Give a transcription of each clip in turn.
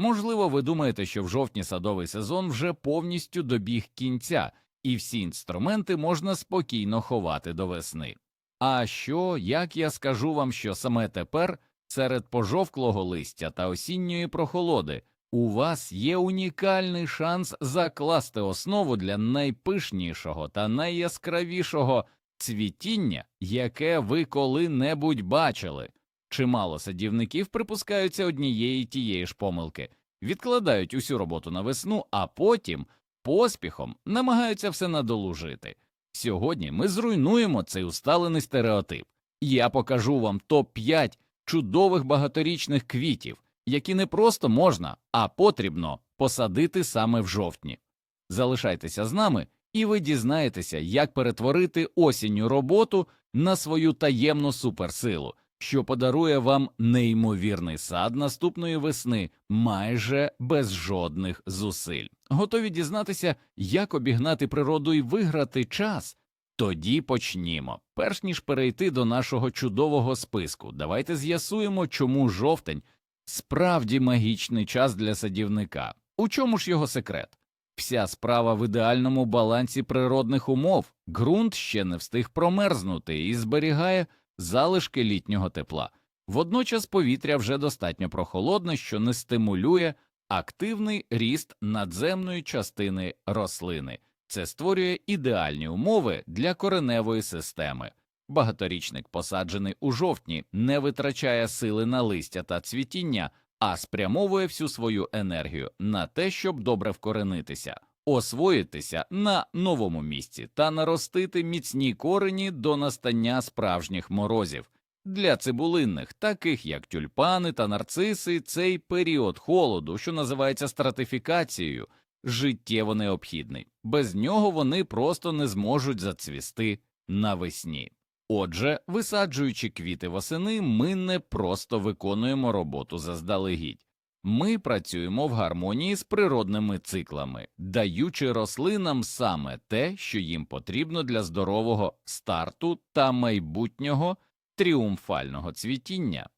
Можливо, ви думаєте, що в жовтні садовий сезон вже повністю добіг кінця, і всі інструменти можна спокійно ховати до весни. А що, як я скажу вам, що саме тепер, серед пожовклого листя та осінньої прохолоди, у вас є унікальний шанс закласти основу для найпишнішого та найяскравішого цвітіння, яке ви коли-небудь бачили. Чимало садівників припускаються однієї тієї ж помилки, відкладають усю роботу на весну, а потім поспіхом намагаються все надолужити. Сьогодні ми зруйнуємо цей усталений стереотип. Я покажу вам топ-5 чудових багаторічних квітів, які не просто можна, а потрібно посадити саме в жовтні. Залишайтеся з нами, і ви дізнаєтеся, як перетворити осінню роботу на свою таємну суперсилу, що подарує вам неймовірний сад наступної весни майже без жодних зусиль. Готові дізнатися, як обігнати природу і виграти час? Тоді почнімо. Перш ніж перейти до нашого чудового списку, давайте з'ясуємо, чому жовтень справді магічний час для садівника. У чому ж його секрет? Вся справа в ідеальному балансі природних умов. Ґрунт ще не встиг промерзнути і зберігає залишки літнього тепла. Водночас повітря вже достатньо прохолодне, що не стимулює активний ріст надземної частини рослини. Це створює ідеальні умови для кореневої системи. Багаторічник, посаджений у жовтні, не витрачає сили на листя та цвітіння, а спрямовує всю свою енергію на те, щоб добре вкоренитися, освоїтися на новому місці та наростити міцні корені до настання справжніх морозів. Для цибулинних, таких як тюльпани та нарциси, цей період холоду, що називається стратифікацією, життєво необхідний. Без нього вони просто не зможуть зацвісти навесні. Отже, висаджуючи квіти восени, ми не просто виконуємо роботу заздалегідь. Ми працюємо в гармонії з природними циклами, даючи рослинам саме те, що їм потрібно для здорового старту та майбутнього тріумфального цвітіння.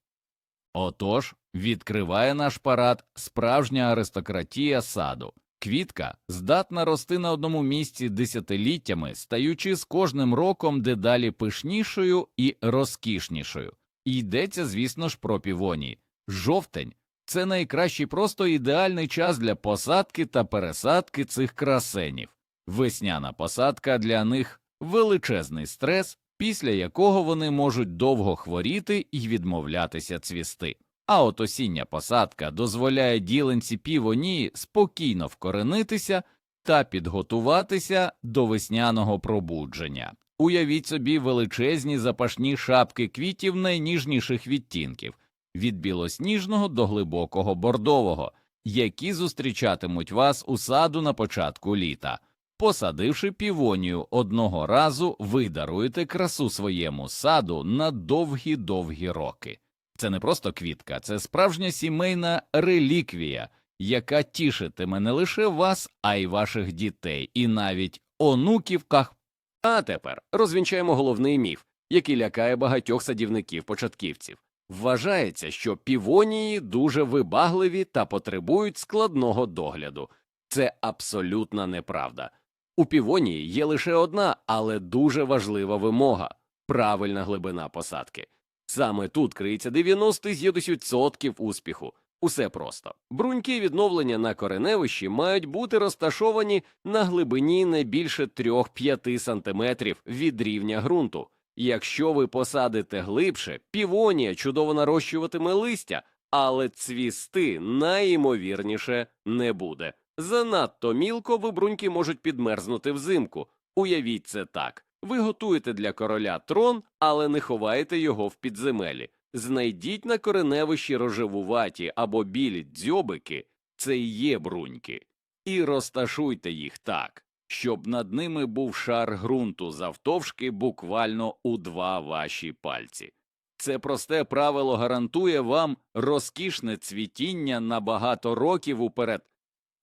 Отож, відкриває наш парад справжня аристократія саду. Квітка здатна рости на одному місці десятиліттями, стаючи з кожним роком дедалі пишнішою і розкішнішою. І йдеться, звісно ж, про півонії. Жовтень це найкращий просто ідеальний час для посадки та пересадки цих красенів. Весняна посадка для них величезний стрес, після якого вони можуть довго хворіти і відмовлятися цвісти. А от осіння посадка дозволяє діленці півонії спокійно вкоренитися та підготуватися до весняного пробудження. Уявіть собі величезні запашні шапки квітів найніжніших відтінків від білосніжного до глибокого бордового, які зустрічатимуть вас у саду на початку літа. Посадивши півонію одного разу, ви даруєте красу своєму саду на довгі довгі роки. Це не просто квітка, це справжня сімейна реліквія, яка тішитиме не лише вас, а й ваших дітей, і навіть онуківках. А тепер розвінчаємо головний міф, який лякає багатьох садівників-початківців. Вважається, що півонії дуже вибагливі та потребують складного догляду. Це абсолютна неправда. У півонії є лише одна, але дуже важлива вимога правильна глибина посадки. Саме тут криється 90% успіху. Усе просто. Бруньки відновлення на кореневищі мають бути розташовані на глибині не більше 3-5 см від рівня ґрунту. Якщо ви посадите глибше, півонія чудово нарощуватиме листя, але цвісти найімовірніше не буде. Занадто мілко вибруньки можуть підмерзнути взимку. Уявіть це так. Ви готуєте для короля трон, але не ховаєте його в підземелі. Знайдіть на кореневищі рожевуваті або білі дзьобики, це є бруньки, і розташуйте їх так, щоб над ними був шар ґрунту завтовшки буквально у два ваші пальці. Це просте правило гарантує вам розкішне цвітіння на багато років уперед.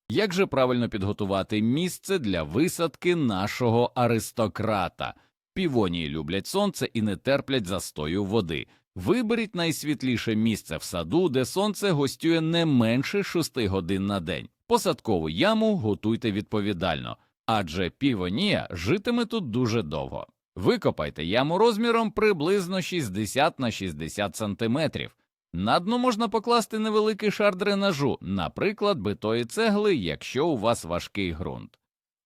Як же правильно підготувати місце для висадки нашого аристократа? Півонії люблять сонце і не терплять застою води. Виберіть найсвітліше місце в саду, де сонце гостює не менше 6 годин на день. Посадкову яму готуйте відповідально, адже півонія житиме тут дуже довго. Викопайте яму розміром приблизно 60 на 60 сантиметрів. На дно можна покласти невеликий шар дренажу, наприклад, битої цегли, якщо у вас важкий ґрунт.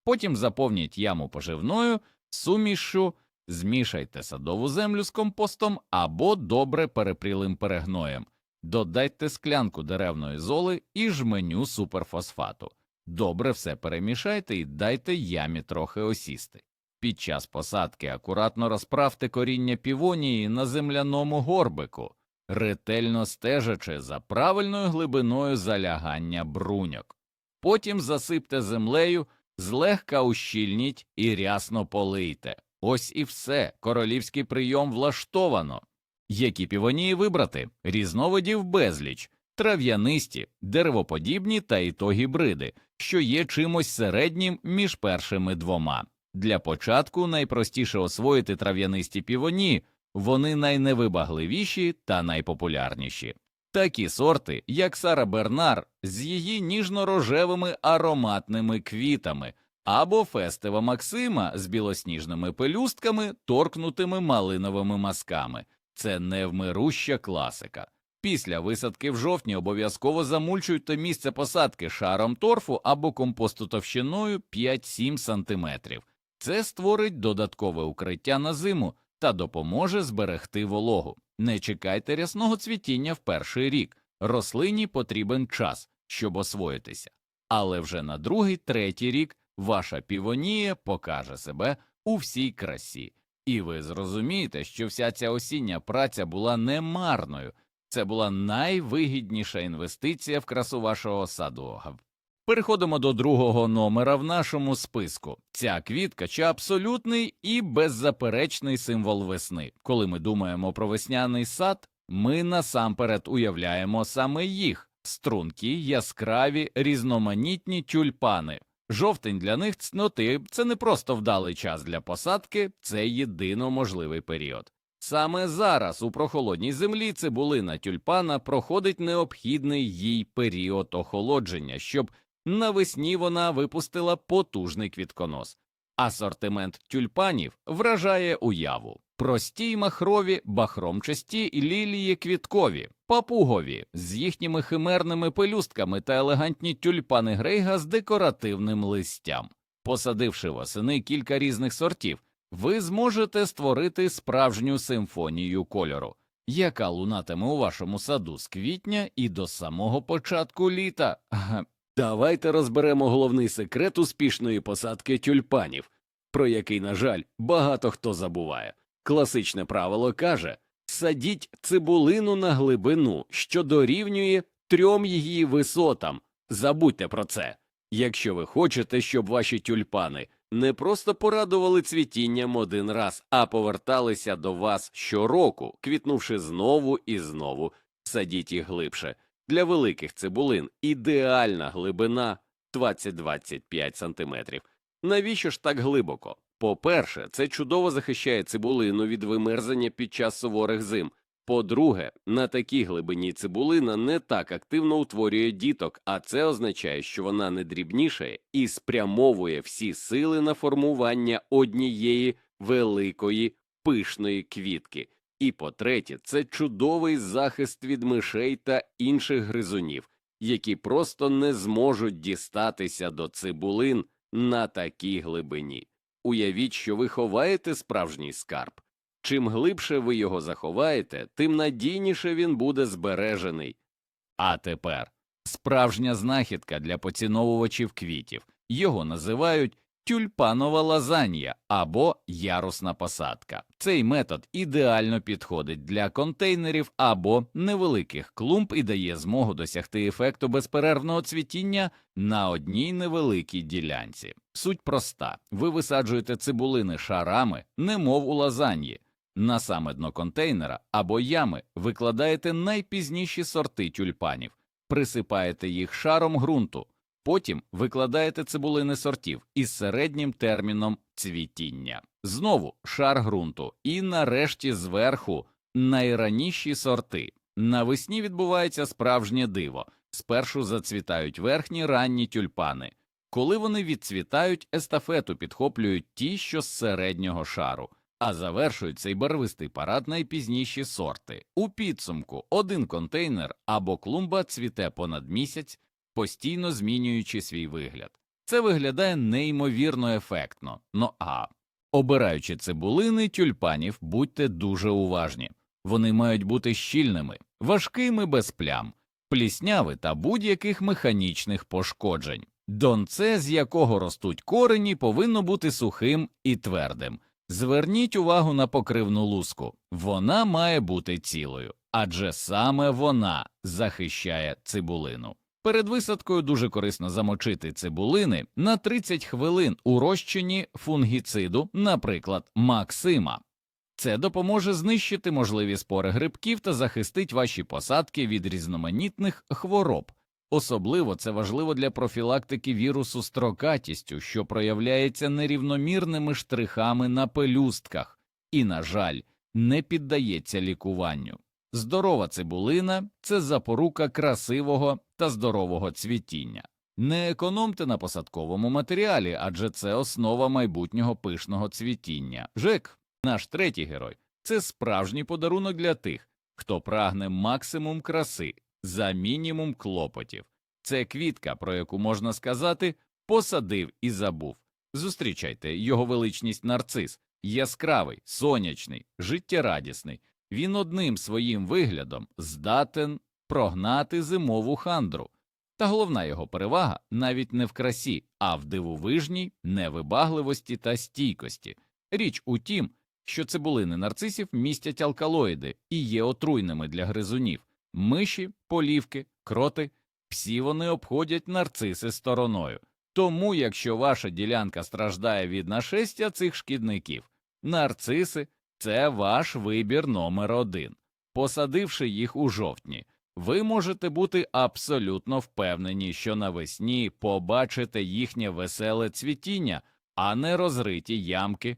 Потім заповніть яму поживною, сумішшю, змішайте садову землю з компостом або добре перепрілим перегноєм. Додайте склянку деревної золи і жменю суперфосфату. Добре все перемішайте і дайте ямі трохи осісти. Під час посадки акуратно розправте коріння півонії на земляному горбику, ретельно стежачи за правильною глибиною залягання бруньок. Потім засипте землею, злегка ущільніть і рясно полийте. Ось і все, королівський прийом влаштовано. Які півонії вибрати? Різновидів безліч, трав'янисті, деревоподібні та і то гібриди, що є чимось середнім між першими двома. Для початку найпростіше освоїти трав'янисті півоні, вони найневибагливіші та найпопулярніші. Такі сорти, як Сара Бернар з її ніжно-рожевими ароматними квітами, або Фестива Максима з білосніжними пелюстками, торкнутими малиновими мазками. Це невмируща класика. Після висадки в жовтні обов'язково замульчуйте місце посадки шаром торфу або компосту товщиною 5-7 см. Це створить додаткове укриття на зиму та допоможе зберегти вологу. Не чекайте рясного цвітіння в перший рік. Рослині потрібен час, щоб освоїтися. Але вже на другий, третій рік ваша півонія покаже себе у всій красі. І ви зрозумієте, що вся ця осіння праця була не марною. Це була найвигідніша інвестиція в красу вашого саду. Переходимо до другого номера в нашому списку. Ця квітка чи абсолютний і беззаперечний символ весни. Коли ми думаємо про весняний сад, ми насамперед уявляємо саме їх стрункі, яскраві, різноманітні тюльпани. Жовтень для них цноти це не просто вдалий час для посадки, це єдино можливий період. Саме зараз у прохолодній землі цибулина тюльпана проходить необхідний їй період охолодження, щоб навесні вона випустила потужний квітконос. Асортимент тюльпанів вражає уяву. Прості й махрові, бахромчасті лілії квіткові, папугові з їхніми химерними пелюстками та елегантні тюльпани грейга з декоративним листям. Посадивши восени кілька різних сортів, ви зможете створити справжню симфонію кольору, яка лунатиме у вашому саду з квітня і до самого початку літа. Давайте розберемо головний секрет успішної посадки тюльпанів, про який, на жаль, багато хто забуває. Класичне правило каже садіть цибулину на глибину, що дорівнює трьом її висотам. Забудьте про це. Якщо ви хочете, щоб ваші тюльпани не просто порадували цвітінням один раз, а поверталися до вас щороку, квітнувши знову і знову, садіть їх глибше. Для великих цибулин ідеальна глибина 20-25 см. Навіщо ж так глибоко? По-перше, це чудово захищає цибулину від вимерзання під час суворих зим. По-друге, на такій глибині цибулина не так активно утворює діток, а це означає, що вона не дрібнішає і спрямовує всі сили на формування однієї великої пишної квітки. І по-третє, це чудовий захист від мишей та інших гризунів, які просто не зможуть дістатися до цибулин на такій глибині. Уявіть, що ви ховаєте справжній скарб. Чим глибше ви його заховаєте, тим надійніше він буде збережений. А тепер справжня знахідка для поціновувачів квітів. Його називають тюльпанова лазанья або ярусна посадка. Цей метод ідеально підходить для контейнерів або невеликих клумб і дає змогу досягти ефекту безперервного цвітіння на одній невеликій ділянці. Суть проста: ви висаджуєте цибулини шарами, немов у лазаньї. На саме дно контейнера або ями викладаєте найпізніші сорти тюльпанів, присипаєте їх шаром ґрунту, потім викладаєте цибулини сортів із середнім терміном цвітіння, знову шар ґрунту, і нарешті зверху найраніші сорти. Навесні відбувається справжнє диво. Спершу зацвітають верхні ранні тюльпани. Коли вони відцвітають, естафету підхоплюють ті, що з середнього шару, а завершують цей барвистий парад найпізніші сорти. У підсумку один контейнер або клумба цвіте понад місяць, постійно змінюючи свій вигляд. Це виглядає неймовірно ефектно. Ну а обираючи цибулини тюльпанів, будьте дуже уважні. Вони мають бути щільними, важкими без плям, плісняви та будь-яких механічних пошкоджень. Донце, з якого ростуть корені, повинно бути сухим і твердим. Зверніть увагу на покривну луску. Вона має бути цілою, адже саме вона захищає цибулину. Перед висадкою дуже корисно замочити цибулини на 30 хвилин у розчині фунгіциду, наприклад, Максима. Це допоможе знищити можливі спори грибків та захистить ваші посадки від різноманітних хвороб. Особливо це важливо для профілактики вірусу строкатістю, що проявляється нерівномірними штрихами на пелюстках і, на жаль, не піддається лікуванню. Здорова цибулина це запорука красивого та здорового цвітіння. Не економте на посадковому матеріалі, адже це основа майбутнього пишного цвітіння. Жек, наш третій герой, це справжній подарунок для тих, хто прагне максимум краси за мінімум клопотів. Це квітка, про яку можна сказати, посадив і забув. Зустрічайте його величність нарцис, яскравий, сонячний, життєрадісний. Він одним своїм виглядом здатен прогнати зимову хандру. Та головна його перевага навіть не в красі, а в дивовижній невибагливості та стійкості. Річ у тім, що цибулини нарцисів містять алкалоїди і є отруйними для гризунів, миші, полівки, кроти, всі вони обходять нарциси стороною. Тому, якщо ваша ділянка страждає від нашестя цих шкідників, нарциси це ваш вибір номер один. Посадивши їх у жовтні, ви можете бути абсолютно впевнені, що навесні побачите їхнє веселе цвітіння, а не розриті ямки.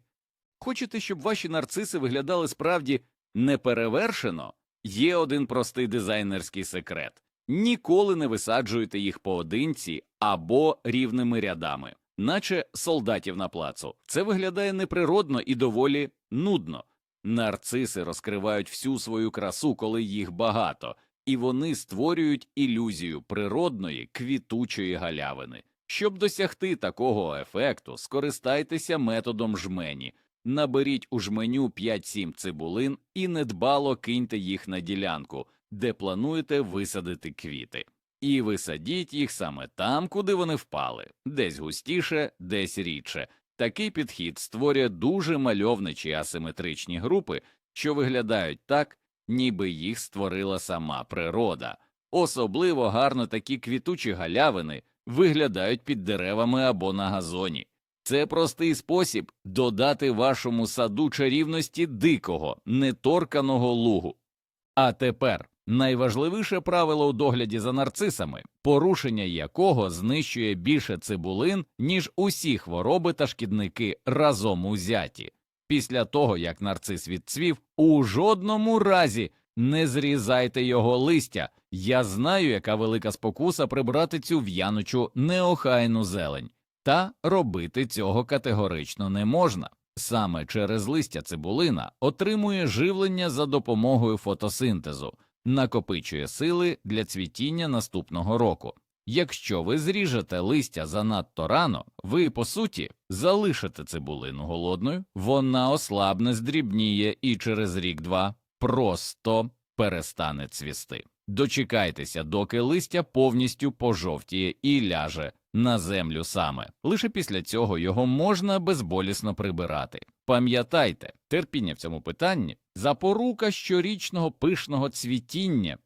Хочете, щоб ваші нарциси виглядали справді неперевершено? Є один простий дизайнерський секрет ніколи не висаджуйте їх поодинці або рівними рядами, наче солдатів на плацу. Це виглядає неприродно і доволі нудно. Нарциси розкривають всю свою красу, коли їх багато, і вони створюють ілюзію природної квітучої галявини. Щоб досягти такого ефекту, скористайтеся методом жмені. Наберіть у жменю 5-7 цибулин і недбало киньте їх на ділянку, де плануєте висадити квіти. І висадіть їх саме там, куди вони впали, десь густіше, десь рідше. Такий підхід створює дуже мальовничі асиметричні групи, що виглядають так, ніби їх створила сама природа. Особливо гарно такі квітучі галявини виглядають під деревами або на газоні. Це простий спосіб додати вашому саду чарівності дикого, неторканого лугу. А тепер найважливіше правило у догляді за нарцисами, порушення якого знищує більше цибулин, ніж усі хвороби та шкідники разом узяті. Після того, як нарцис відцвів, у жодному разі не зрізайте його листя. Я знаю, яка велика спокуса прибрати цю в'янучу неохайну зелень. Та робити цього категорично не можна. Саме через листя цибулина отримує живлення за допомогою фотосинтезу, накопичує сили для цвітіння наступного року. Якщо ви зріжете листя занадто рано, ви, по суті, залишите цибулину голодною, вона ослабне, здрібніє і через рік-два просто перестане цвісти. Дочекайтеся, доки листя повністю пожовтіє і ляже на землю саме. Лише після цього його можна безболісно прибирати. Пам'ятайте, терпіння в цьому питанні запорука щорічного пишного цвітіння.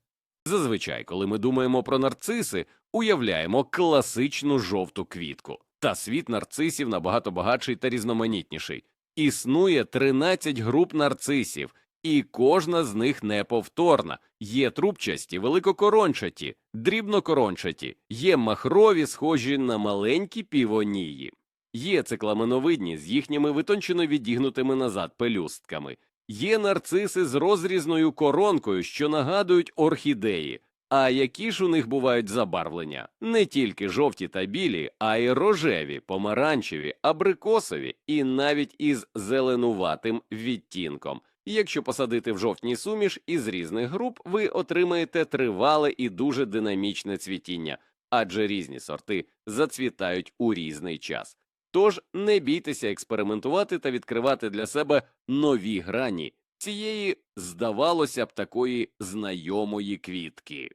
Зазвичай, коли ми думаємо про нарциси, уявляємо класичну жовту квітку. Та світ нарцисів набагато багатший та різноманітніший. Існує 13 груп нарцисів, і кожна з них неповторна. Є трубчасті, великокорончаті, дрібнокорончаті, є махрові, схожі на маленькі півонії. Є цикламеновидні з їхніми витончено відігнутими назад пелюстками, Є нарциси з розрізною коронкою, що нагадують орхідеї. А які ж у них бувають забарвлення? Не тільки жовті та білі, а й рожеві, помаранчеві, абрикосові і навіть із зеленуватим відтінком. Якщо посадити в жовтній суміш із різних груп, ви отримаєте тривале і дуже динамічне цвітіння, адже різні сорти зацвітають у різний час. Тож не бійтеся експериментувати та відкривати для себе нові грані цієї, здавалося б, такої знайомої квітки.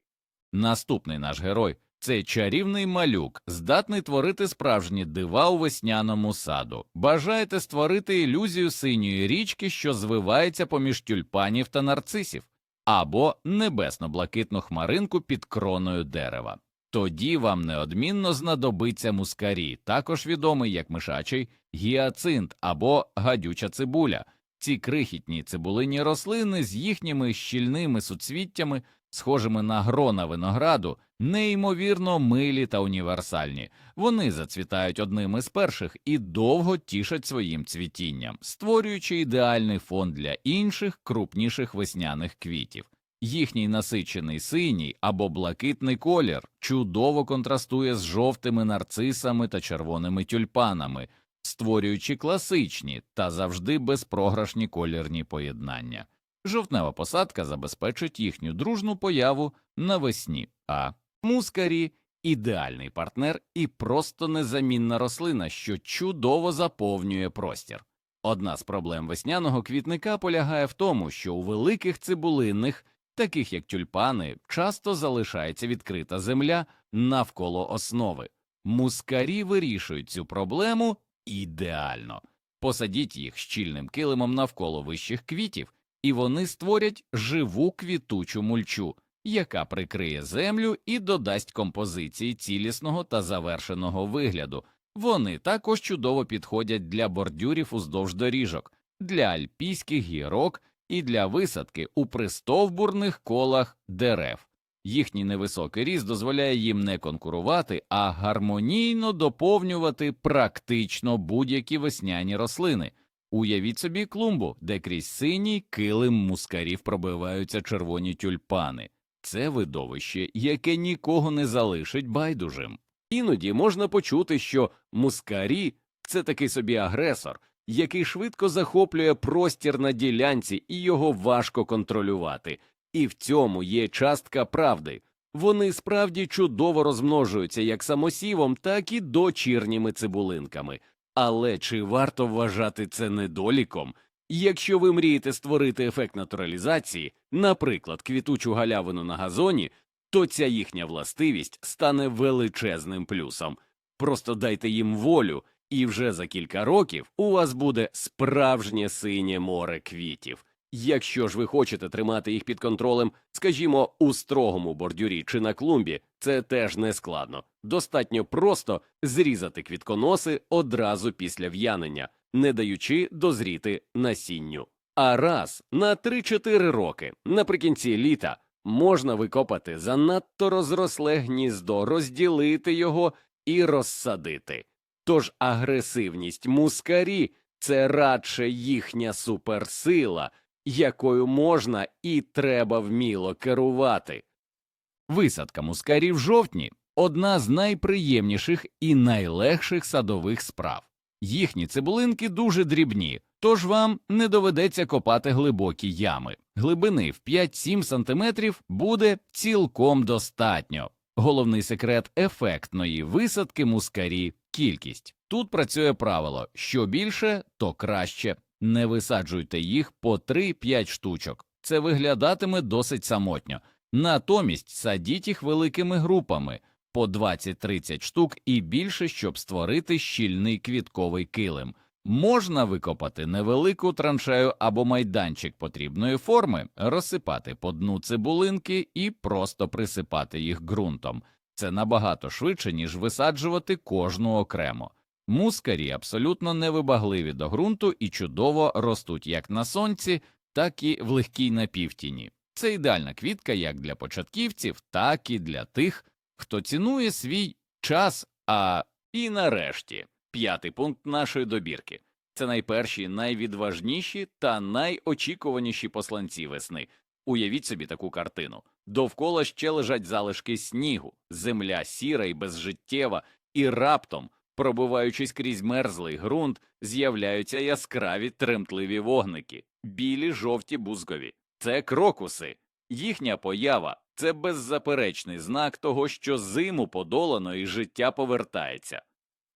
Наступний наш герой це чарівний малюк, здатний творити справжні дива у весняному саду. Бажаєте створити ілюзію синьої річки, що звивається поміж тюльпанів та нарцисів, або небесно-блакитну хмаринку під кроною дерева. Тоді вам неодмінно знадобиться мускарі, також відомий як мишачий гіацинт або гадюча цибуля. Ці крихітні цибулині рослини з їхніми щільними суцвіттями схожими на грона винограду, неймовірно милі та універсальні. Вони зацвітають одним із перших і довго тішать своїм цвітінням, створюючи ідеальний фон для інших крупніших весняних квітів. Їхній насичений синій або блакитний колір чудово контрастує з жовтими нарцисами та червоними тюльпанами, створюючи класичні та завжди безпрограшні колірні поєднання. Жовтнева посадка забезпечить їхню дружну появу навесні, а мускарі ідеальний партнер і просто незамінна рослина, що чудово заповнює простір. Одна з проблем весняного квітника полягає в тому, що у великих цибулинних, таких як тюльпани, часто залишається відкрита земля навколо основи. Мускарі вирішують цю проблему ідеально. Посадіть їх щільним килимом навколо вищих квітів, і вони створять живу квітучу мульчу, яка прикриє землю і додасть композиції цілісного та завершеного вигляду. Вони також чудово підходять для бордюрів уздовж доріжок, для альпійських гірок і для висадки у пристовбурних колах дерев. Їхній невисокий ріст дозволяє їм не конкурувати, а гармонійно доповнювати практично будь-які весняні рослини. Уявіть собі клумбу, де крізь синій килим мускарів пробиваються червоні тюльпани. Це видовище, яке нікого не залишить байдужим. Іноді можна почути, що мускарі це такий собі агресор, який швидко захоплює простір на ділянці і його важко контролювати. І в цьому є частка правди. Вони справді чудово розмножуються як самосівом, так і дочірніми цибулинками. Але чи варто вважати це недоліком? Якщо ви мрієте створити ефект натуралізації, наприклад, квітучу галявину на газоні, то ця їхня властивість стане величезним плюсом. Просто дайте їм волю, і вже за кілька років у вас буде справжнє синє море квітів. Якщо ж ви хочете тримати їх під контролем, скажімо, у строгому бордюрі чи на клумбі, це теж не складно. Достатньо просто зрізати квітконоси одразу після в'янення, не даючи дозріти насінню. А раз на 3-4 роки наприкінці літа можна викопати занадто розросле гніздо, розділити його і розсадити. Тож агресивність мускарі це радше їхня суперсила, якою можна і треба вміло керувати. Висадка мускарів в жовтні одна з найприємніших і найлегших садових справ. Їхні цибулинки дуже дрібні, тож вам не доведеться копати глибокі ями. Глибини в 5-7 см буде цілком достатньо. Головний секрет ефектної висадки мускарі кількість. Тут працює правило: що більше, то краще. Не висаджуйте їх по 3-5 штучок. Це виглядатиме досить самотньо. Натомість садіть їх великими групами по 20-30 штук і більше, щоб створити щільний квітковий килим. Можна викопати невелику траншею або майданчик потрібної форми, розсипати по дну цибулинки і просто присипати їх ґрунтом. Це набагато швидше, ніж висаджувати кожну окремо. Мускарі абсолютно невибагливі до ґрунту і чудово ростуть як на сонці, так і в легкій напівтіні. Це ідеальна квітка як для початківців, так і для тих, хто цінує свій час. А І нарешті, п'ятий пункт нашої добірки Це найперші, найвідважніші та найочікуваніші посланці весни. Уявіть собі таку картину. Довкола ще лежать залишки снігу, земля сіра і безжиттєва, і раптом, пробиваючись крізь мерзлий ґрунт, з'являються яскраві тремтливі вогники, білі жовті бузкові. Це крокуси. Їхня поява це беззаперечний знак того, що зиму подолано і життя повертається.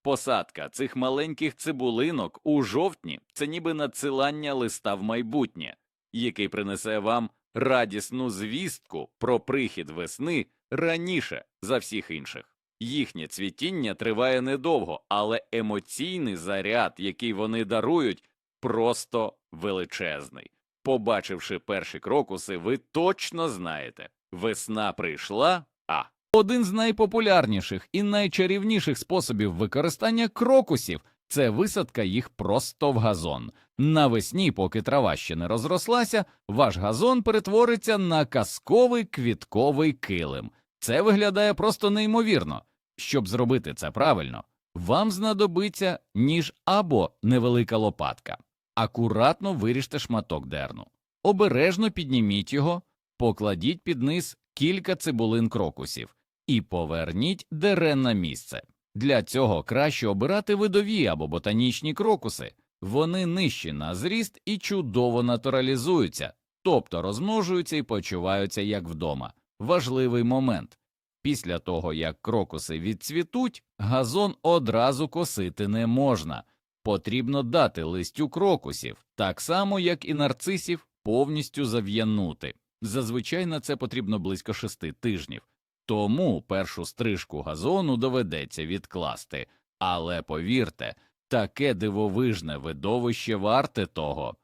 Посадка цих маленьких цибулинок у жовтні це ніби надсилання листа в майбутнє, який принесе вам радісну звістку про прихід весни раніше за всіх інших. Їхнє цвітіння триває недовго, але емоційний заряд, який вони дарують, просто величезний. Побачивши перші крокуси, ви точно знаєте, весна прийшла, а один з найпопулярніших і найчарівніших способів використання крокусів це висадка їх просто в газон. Навесні, поки трава ще не розрослася, ваш газон перетвориться на казковий квітковий килим. Це виглядає просто неймовірно. Щоб зробити це правильно, вам знадобиться ніж або невелика лопатка. Акуратно виріжте шматок дерну. Обережно підніміть його, покладіть під низ кілька цибулин крокусів і поверніть дерен на місце. Для цього краще обирати видові або ботанічні крокуси. Вони нижчі на зріст і чудово натуралізуються, тобто розмножуються і почуваються як вдома. Важливий момент. Після того, як крокуси відцвітуть, газон одразу косити не можна. Потрібно дати листю крокусів, так само як і нарцисів, повністю зав'янути. Зазвичай на це потрібно близько шести тижнів. Тому першу стрижку газону доведеться відкласти. Але повірте, таке дивовижне видовище варте того.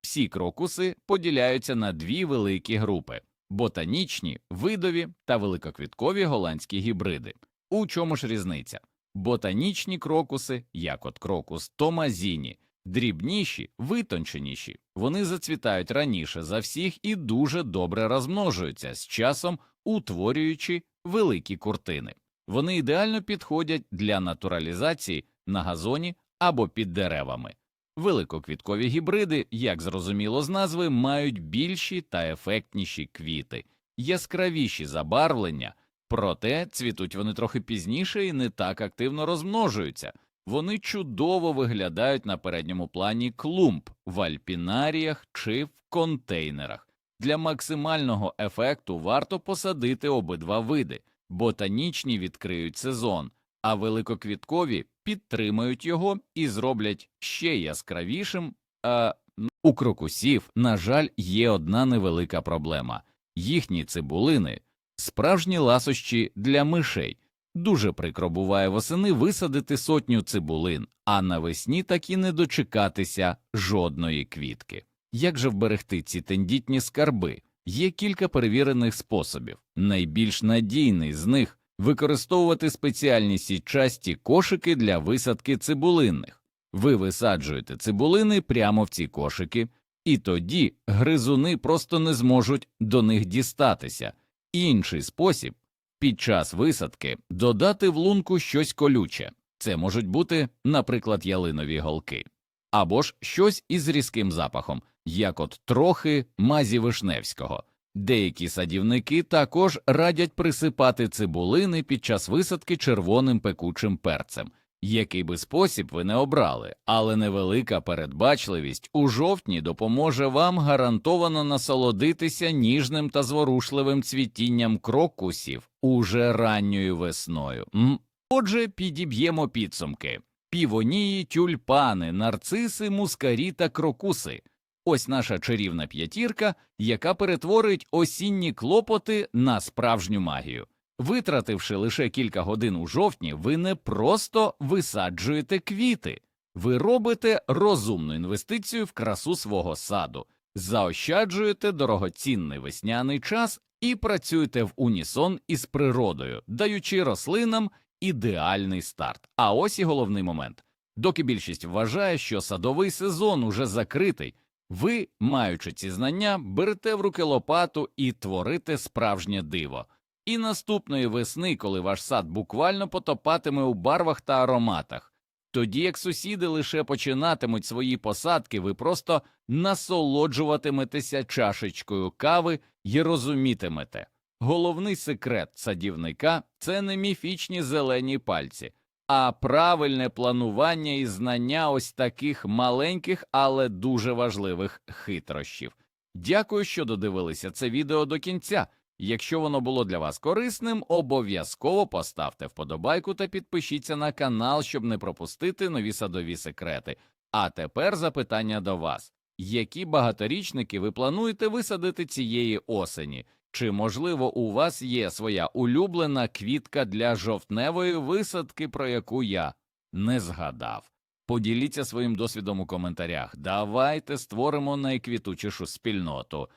Всі крокуси поділяються на дві великі групи ботанічні, видові та великоквіткові голландські гібриди. У чому ж різниця? Ботанічні крокуси, як от крокус Томазіні, дрібніші, витонченіші, вони зацвітають раніше за всіх і дуже добре розмножуються з часом, утворюючи великі куртини. Вони ідеально підходять для натуралізації на газоні або під деревами. Великоквіткові гібриди, як зрозуміло з назви, мають більші та ефектніші квіти, яскравіші забарвлення, проте цвітуть вони трохи пізніше і не так активно розмножуються. Вони чудово виглядають на передньому плані клумб в альпінаріях чи в контейнерах. Для максимального ефекту варто посадити обидва види. Ботанічні відкриють сезон, а великоквіткові підтримають його і зроблять ще яскравішим. А у крокусів, на жаль, є одна невелика проблема їхні цибулини справжні ласощі для мишей. Дуже прикро буває восени висадити сотню цибулин, а навесні так не дочекатися жодної квітки. Як же вберегти ці тендітні скарби? Є кілька перевірених способів. Найбільш надійний з них використовувати спеціальні січасті кошики для висадки цибулинних. Ви висаджуєте цибулини прямо в ці кошики, і тоді гризуни просто не зможуть до них дістатися. Інший спосіб під час висадки додати в лунку щось колюче. Це можуть бути, наприклад, ялинові голки, або ж щось із різким запахом, як от трохи мазі вишневського. Деякі садівники також радять присипати цибулини під час висадки червоним пекучим перцем. Який би спосіб ви не обрали, але невелика передбачливість у жовтні допоможе вам гарантовано насолодитися ніжним та зворушливим цвітінням крокусів уже ранньою весною. М? Отже, підіб'ємо підсумки: півонії, тюльпани, нарциси, мускарі та крокуси. Ось наша чарівна п'ятірка, яка перетворить осінні клопоти на справжню магію. Витративши лише кілька годин у жовтні, ви не просто висаджуєте квіти, ви робите розумну інвестицію в красу свого саду, заощаджуєте дорогоцінний весняний час і працюєте в унісон із природою, даючи рослинам ідеальний старт. А ось і головний момент. Доки більшість вважає, що садовий сезон уже закритий, ви, маючи ці знання, берете в руки лопату і творите справжнє диво. І наступної весни, коли ваш сад буквально потопатиме у барвах та ароматах, Тоді як сусіди лише починатимуть свої посадки, ви просто насолоджуватиметеся чашечкою кави і розумітимете. Головний секрет садівника це не міфічні зелені пальці, а правильне планування і знання ось таких маленьких, але дуже важливих хитрощів. Дякую, що додивилися це відео до кінця. Якщо воно було для вас корисним, обов'язково поставте вподобайку та підпишіться на канал, щоб не пропустити нові садові секрети. А тепер запитання до вас: які багаторічники ви плануєте висадити цієї осені? Чи, можливо, у вас є своя улюблена квітка для жовтневої висадки, про яку я не згадав? Поділіться своїм досвідом у коментарях. Давайте створимо найквітучішу спільноту.